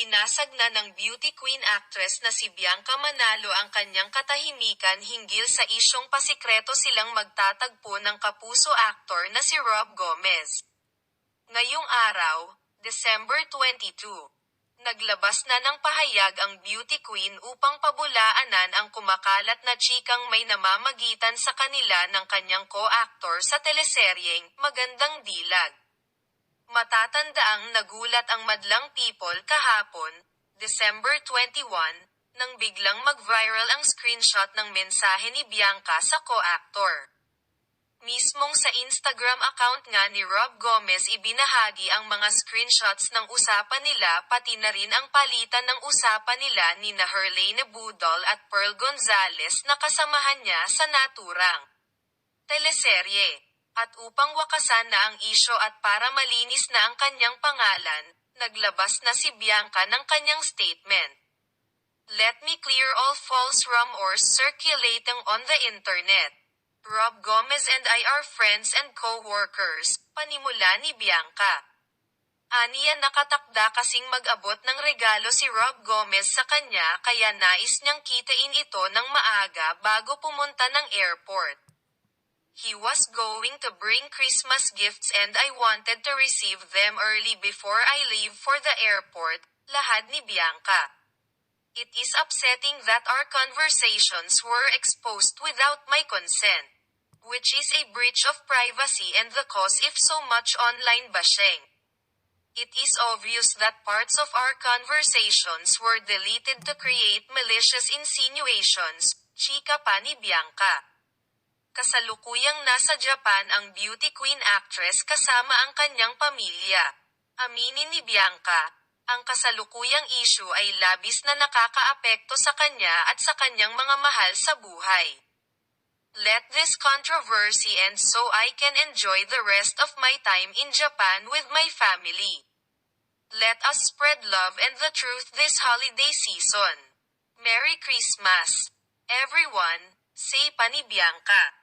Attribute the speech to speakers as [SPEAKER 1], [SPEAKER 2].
[SPEAKER 1] Binasag na ng beauty queen actress na si Bianca Manalo ang kanyang katahimikan hinggil sa isyong pasikreto silang magtatagpo ng kapuso actor na si Rob Gomez. Ngayong araw, December 22, naglabas na ng pahayag ang beauty queen upang pabulaanan ang kumakalat na chikang may namamagitan sa kanila ng kanyang co-actor sa teleseryeng Magandang Dilag. Matatandaang nagulat ang madlang people kahapon, December 21, nang biglang mag-viral ang screenshot ng mensahe ni Bianca sa co-actor. Mismong sa Instagram account nga ni Rob Gomez ibinahagi ang mga screenshots ng usapan nila pati na rin ang palitan ng usapan nila ni Herlene Budol at Pearl Gonzalez na kasamahan niya sa naturang teleserye. At upang wakasan na ang isyo at para malinis na ang kanyang pangalan, naglabas na si Bianca ng kanyang statement. Let me clear all false rumors circulating on the internet. Rob Gomez and I are friends and co-workers, panimula ni Bianca. Aniya nakatakda kasing mag-abot ng regalo si Rob Gomez sa kanya kaya nais niyang kitain ito ng maaga bago pumunta ng airport. He was going to bring Christmas gifts and I wanted to receive them early before I leave for the airport, lahad ni Bianca. It is upsetting that our conversations were exposed without my consent. Which is a breach of privacy and the cause if so much online bashing. It is obvious that parts of our conversations were deleted to create malicious insinuations, chika pa ni Bianca. Kasalukuyang nasa Japan ang beauty queen actress kasama ang kanyang pamilya. Aminin ni Bianca, ang kasalukuyang issue ay labis na nakakaapekto sa kanya at sa kanyang mga mahal sa buhay. Let this controversy end so I can enjoy the rest of my time in Japan with my family. Let us spread love and the truth this holiday season. Merry Christmas! Everyone, say pa ni Bianca.